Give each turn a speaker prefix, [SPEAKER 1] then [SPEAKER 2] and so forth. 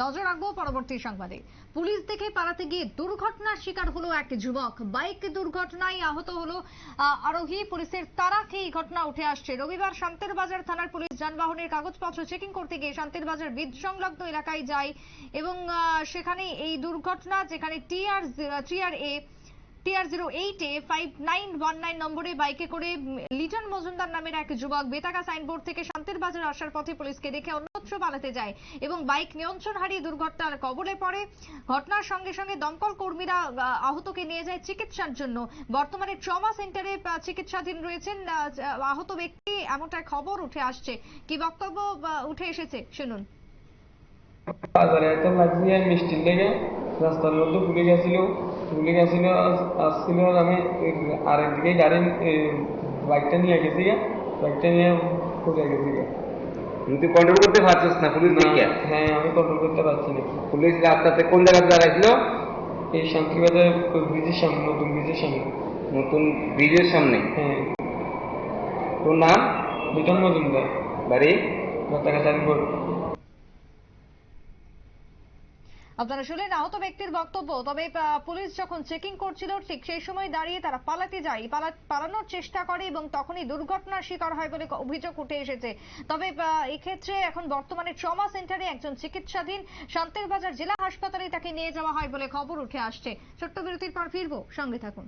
[SPEAKER 1] নজর রাখব পরবর্তী সংবাদে। পুলিশ দেখে পালাতে গিয়ে দুর্ঘটনার শিকার হলো এক যুবক। বাইক দুর্ঘটনায় আহত হলো আরোহী। পুলিশের তারা খেয়ে ঘটনা উঠে আসছে। রবিবার শান্তির বাজার থানার পুলিশ যানবাহনের কাগজপত্র চেকিং করতে গিয়ে শান্তির বাজার বিদ সংলগ্ন এলাকায় যায় এবং সেখানে এই দুর্ঘটনা যেখানে TR TR A, TR zero এইটে ফাইভ নাইন ওয়ান নাইন নম্বরে বাইকে করে লিটন মজুমদার নামের এক যুবক বেতাকা সাইনবোর্ড থেকে শান্তির বাজার আসার পথে পুলিশকে দেখে অন্যত্র পালাতে যায় এবং বাইক নিয়ন্ত্রণ হারিয়ে দুর্ঘটনার কবলে পড়ে। ঘটনার সঙ্গে সঙ্গে দমকল কর্মীরা আহতকে নিয়ে যায় চিকিৎসার জন্য। বর্তমানে ট্রমা সেন্টারে চিকিৎসাধীন রয়েছেন আহত ব্যক্তি। এমনটা খবর উঠে আসছে। কি বক্তব্য উঠে এসেছে? শুনুন।
[SPEAKER 2] বাজারে লেগে রাস্তার মধ্যে ভুলে গেছিল ভুলে গেছিল আসছিল আমি আরেকদিকে গাড়ি বাইকটা নিয়ে গেছি বাইকটা নিয়ে পড়ে গেছি
[SPEAKER 3] তুই কন্ট্রোল করতে পারছিস না পুলিশ দেখে।
[SPEAKER 2] হ্যাঁ আমি কন্ট্রোল করতে পারছি না।
[SPEAKER 3] পুলিশ রাস্তাতে কোন জায়গায় দাঁড়াইছিল?
[SPEAKER 2] এই শান্তিবাজার ব্রিজের সামনে নতুন ব্রিজের সামনে।
[SPEAKER 3] নতুন ব্রিজের সামনে?
[SPEAKER 2] হ্যাঁ।
[SPEAKER 3] তোর নাম?
[SPEAKER 2] লিটন মজুমদার।
[SPEAKER 3] বাড়ি?
[SPEAKER 2] সাইনবোর্ড
[SPEAKER 1] আপনারা শুনলেন আহত ব্যক্তির বক্তব্য। তবে পুলিশ যখন চেকিং করছিল, ঠিক সেই সময় দাঁড়িয়ে তারা পালাতে যায়। পালানোর চেষ্টা করে এবং তখনই দুর্ঘটনার শিকার হয় বলে অভিযোগ উঠে এসেছে। তবে এক্ষেত্রে এখন বর্তমানে ট্রমা সেন্টারে একজন চিকিৎসাধীন শান্তির বাজার জেলা হাসপাতালে তাকে নিয়ে যাওয়া হয় বলে খবর উঠে আসছে। ছোট্ট বিরতির পর ফিরবো। সঙ্গে থাকুন।